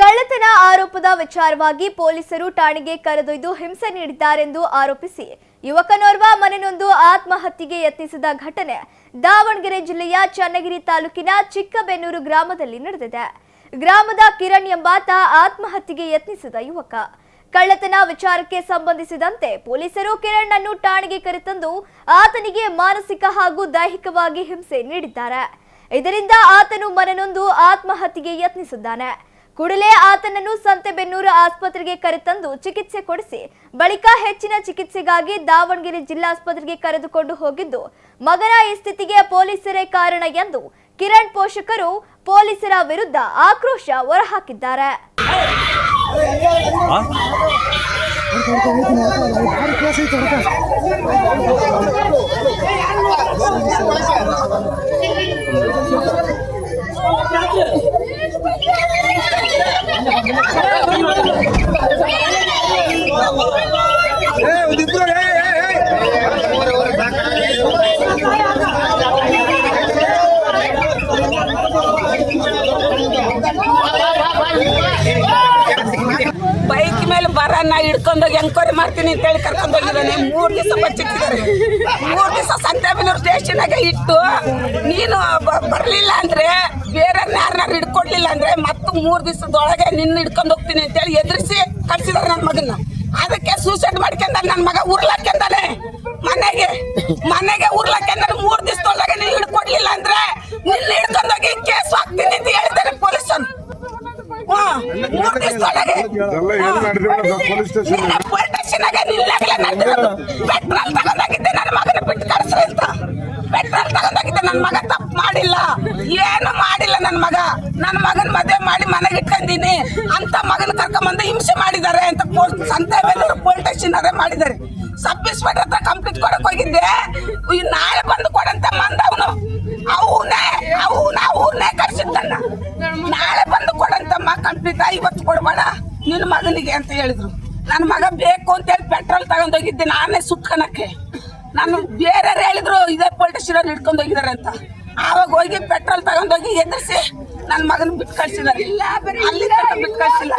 ಕಳ್ಳತನ ಆರೋಪದ ವಿಚಾರವಾಗಿ ಪೊಲೀಸರು ಠಾಣೆಗೆ ಕರೆದೊಯ್ದು ಹಿಂಸೆ ನೀಡಿದ್ದಾರೆಂದು ಆರೋಪಿಸಿ. ಯುವಕನೋರ್ವ ಮನೆನೊಂದು ಆತ್ಮಹತ್ಯೆಗೆ ಯತ್ನಿಸಿದ ಘಟನೆ ದಾವಣಗೆರೆ ಜಿಲ್ಲೆಯ ಚನ್ನಗಿರಿ ತಾಲೂಕಿನ ಚಿಕ್ಕಬೆನ್ನೂರು ಗ್ರಾಮದಲ್ಲಿ ನಡೆದಿದೆ. ಗ್ರಾಮದ ಕಿರಣ್ ಎಂಬಾತ ಆತ್ಮಹತ್ಯೆಗೆ ಯತ್ನಿಸಿದ ಯುವಕ. ಕಳ್ಳತನ ವಿಚಾರಕ್ಕೆ ಸಂಬಂಧಿಸಿದಂತೆ ಪೊಲೀಸರು ಕಿರಣ್ ಅನ್ನು ಠಾಣೆಗೆ ಕರೆತಂದು ಆತನಿಗೆ ಮಾನಸಿಕ ಹಾಗೂ ದೈಹಿಕವಾಗಿ ಹಿಂಸೆ ನೀಡಿದ್ದಾರೆ. ಇದರಿಂದ ಆತನು ಮನನೊಂದು ಆತ್ಮಹತ್ಯೆಗೆ ಯತ್ನಿಸಿದ್ದಾನೆ. ಕೂಡಲೇ ಆತನನ್ನು ಸಂತೆಬೆನ್ನೂರು ಆಸ್ಪತ್ರೆಗೆ ಕರೆತಂದು ಚಿಕಿತ್ಸೆ ಕೊಡಿಸಿ, ಬಳಿಕ ಹೆಚ್ಚಿನ ಚಿಕಿತ್ಸೆಗಾಗಿ ದಾವಣಗೆರೆ ಜಿಲ್ಲಾಸ್ಪತ್ರೆಗೆ ಕರೆದುಕೊಂಡು ಹೋಗಿದ್ದು, ಮಗನ ಈ ಸ್ಥಿತಿಗೆ ಪೊಲೀಸರೇ ಕಾರಣ ಎಂದು ಕಿರಣ್ ಪೋಷಕರು ಪೊಲೀಸರ ವಿರುದ್ಧ ಆಕ್ರೋಶ ಹೊರಹಾಕಿದ್ದಾರೆ. ಬೈಕ್ ಮೇಲೆ ಬರ, ನಾ ಹಿಡ್ಕೊಂಡೋಗಿ ಎಂಕ್ವೈರಿ ಮಾಡ್ತೀನಿ ಅಂತ ಹೇಳಿ ಕರ್ಕೊಂಡು ಹೋಗಿದ್ದಾನೆ ಮೂರು ದಿವಸ ಬಚ್ಚಿಟ್ಟಿದ್ದಾರೆ. ಮೂರು ದಿವಸ ಸಂತೆಬೆನ್ನೂರು ಸ್ಟೇಷನಾಗೆ ಇಟ್ಟು ನೀನು ಬರಲಿಲ್ಲ ಅಂದ್ರೆ ಬೇರೆ ಯಾರನ್ನಾರು ಹಿಡ್ಕೊಡ್ಲಿಲ್ಲ ಅಂದ್ರೆ ಮತ್ತು ಮೂರು ದಿವಸದೊಳಗೆ ನಿನ್ನ ಹಿಡ್ಕೊಂಡು ಹೋಗ್ತೀನಿ ಅಂತ ಹೇಳಿ ಎದುರಿಸಿ ಕಳ್ಸಿದಾರೆ ನನ್ನ ಮಗನ ಅದಕ್ಕೆ ಸೂಸೈಡ್ ಮಾಡ್ಕೊಂಡ ನನ್ನ ಮಗ ಉರ್ಲಾಕೆಂದಾನೆ ಮನೆಗೆ ಮನೆಗೆ ಉರ್ಲಾಕ್ಯಂದಾನೆ ಮೂರು ದಿವಸದೊಳಗೆ ಪೊಲೀಸ್ ಪೆಟ್ರೋಲ್ ತಗೊಂಡೋಗಿದ್ದೆ ನನ್ನ ಮಗನ ಬಿಟ್ಟು ಕಳ್ಸ್ರಿ ಅಂತ. ಪೆಟ್ರೋಲ್ ತಗೊಂಡೋಗಿದ್ದೆ ನನ್ನ ಮಗ ತಪ್ಪು ಮಾಡಿಲ್ಲ. ಏನು ಮಾಡಿಲ್ಲ ನನ್ನ ಮಗ. ನನ್ನ ಮಗನ ಮದುವೆ ಮಾಡಿ ಮನೆಗೆ ಇಟ್ಕೊಂಡಿನಿ ಅಂತ ಮಗನ ಕರ್ಕೊಂಬಂದು ಹಿಂಸೆ ಮಾಡಿದ್ದಾರೆ ಅಂತ ಸಂತೆಬೆನ್ನೂರು ಪೊಲೀಸ್ ಸ್ಟೇಷನ್ ಅದೇ ಮಾಡಿದ್ದಾರೆ. ಸಬ್ ಇನ್ಸ್ಪೆಕ್ಟರ್ ಹತ್ರ ಕಂಪ್ಲೀಟ್ ಕೊಡಕ್ ಹೋಗಿದ್ದೆ. ನಾಳೆ ಬಂದು ಕೊಡಂತ ಮಂದ ಅವನು. ಅವನೇ ಅವನ ಅವನೇ ಕರ್ಸಿದ್ದನ್ನ ನಾಳೆ ಕೊಡಬೇಡ ಇವತ್ತು ಕೊಡ್ಬೇಡ ನಿನ್ನ ಮಗನಿಗೆ ಅಂತ ಹೇಳಿದ್ರು ನನ್ನ ಮಗ ಬೇಕು ಅಂತ ಹೇಳಿ ಪೆಟ್ರೋಲ್ ತಗೊಂಡೋಗಿದ್ದೆ ನಾನೇ ಸುಟ್ಕೊಳಕ್ಕೆ ನಾನು ಬೇರೆ ಹೇಳಿದ್ರು ಇದೇ ಪೊಲಿಟಿಷಿಯನ್ ಹಿಡ್ಕೊಂಡು ಹೋಗಿದ್ದಾರೆ ಅಂತ ಆವಾಗ ಹೋಗಿ ಪೆಟ್ರೋಲ್ ತಗೊಂಡೋಗಿ ಎದುರಿಸಿ ನನ್ನ ಮಗನ ಬಿಟ್ಟು ಕಳ್ಸಿದ್ದಾರೆ ಅಲ್ಲಿ ಬಿಟ್ಟು ಕಳ್ಸಿಲ್ಲ